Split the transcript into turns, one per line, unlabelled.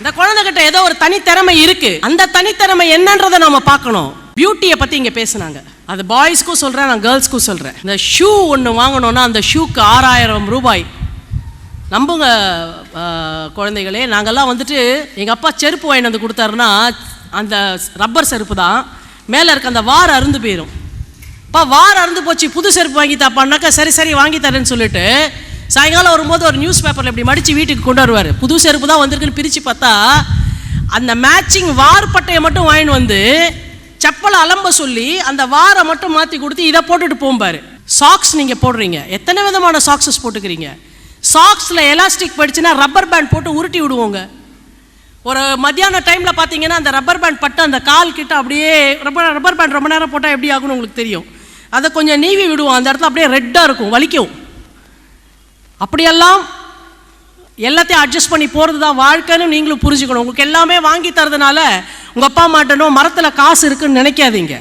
இந்த குழந்தைகிட்ட ஏதோ ஒரு தனித்திறமை இருக்கு. அந்த தனித்திறமை என்னன்றதை நாம பார்க்கணும். பியூட்டியை பத்தி இங்க பேசுனாங்க. அது பாய்ஸ்க்கும் சொல்றேன் நான் கேர்ள்ஸ்க்கும் சொல்றேன். இந்த ஷூ ஒன்று வாங்கணும்னா அந்த ஷூக்கு ஆறாயிரம் ரூபாய். நம்புங்க குழந்தைகளே நாங்கள்லாம் வந்துட்டு எங்கள் அப்பா செருப்பு வாங்கிட்டு வந்து கொடுத்தாருன்னா அந்த ரப்பர் செருப்பு தான். மேலே இருக்க அந்த வார் அருந்து போயிடும் அப்பா வார் அருந்து போச்சு புது செருப்பு வாங்கி தாப்பான்னாக்கா சரி சரி வாங்கி தரேன்னு சொல்லிட்டு சாயங்காலம் வரும்போது ஒரு நியூஸ் பேப்பரில் இப்படி மடித்து வீட்டுக்கு கொண்டு வருவார். புது செருப்பு தான் வந்திருக்குன்னு பிரித்து பார்த்தா அந்த மேட்சிங் வார் பட்டையை மட்டும் வாங்கிட்டு வந்து செப்பலை அலம்ப சொல்லி அந்த வாரை மட்டும் மாற்றி கொடுத்து இதை போட்டுட்டு போம்பார் சாக்ஸ் நீங்கள் போடுறீங்க. எத்தனை விதமான சாக்ஸஸ் போட்டுக்கிறீங்க? சாக்ஸில் எலாஸ்டிக் படிச்சுன்னா ரப்பர் பேண்ட் போட்டு உருட்டி விடுவோங்க. ஒரு மத்தியான டைமில் பார்த்தீங்கன்னா அந்த ரப்பர் பேண்ட் பட்டு அந்த கால் கிட்ட அப்படியே ரப்பர் ரப்பர் பேண்ட் ரொம்ப நேரம் போட்டால் எப்படி ஆகும்னு உங்களுக்கு தெரியும். அதை கொஞ்சம் நீவி விடுவோம். அந்த இடத்துல அப்படியே ரெட்டாக இருக்கும். வலிக்கும். அப்படியெல்லாம் எல்லாத்தையும் அட்ஜஸ்ட் பண்ணி போகிறது தான் வாழ்க்கைன்னு நீங்களும் புரிஞ்சுக்கணும். உங்களுக்கு எல்லாமே வாங்கி தரதுனால உங்கள் அப்பா மாட்டனோ மரத்தில் காசு இருக்குன்னு நினைக்காதீங்க.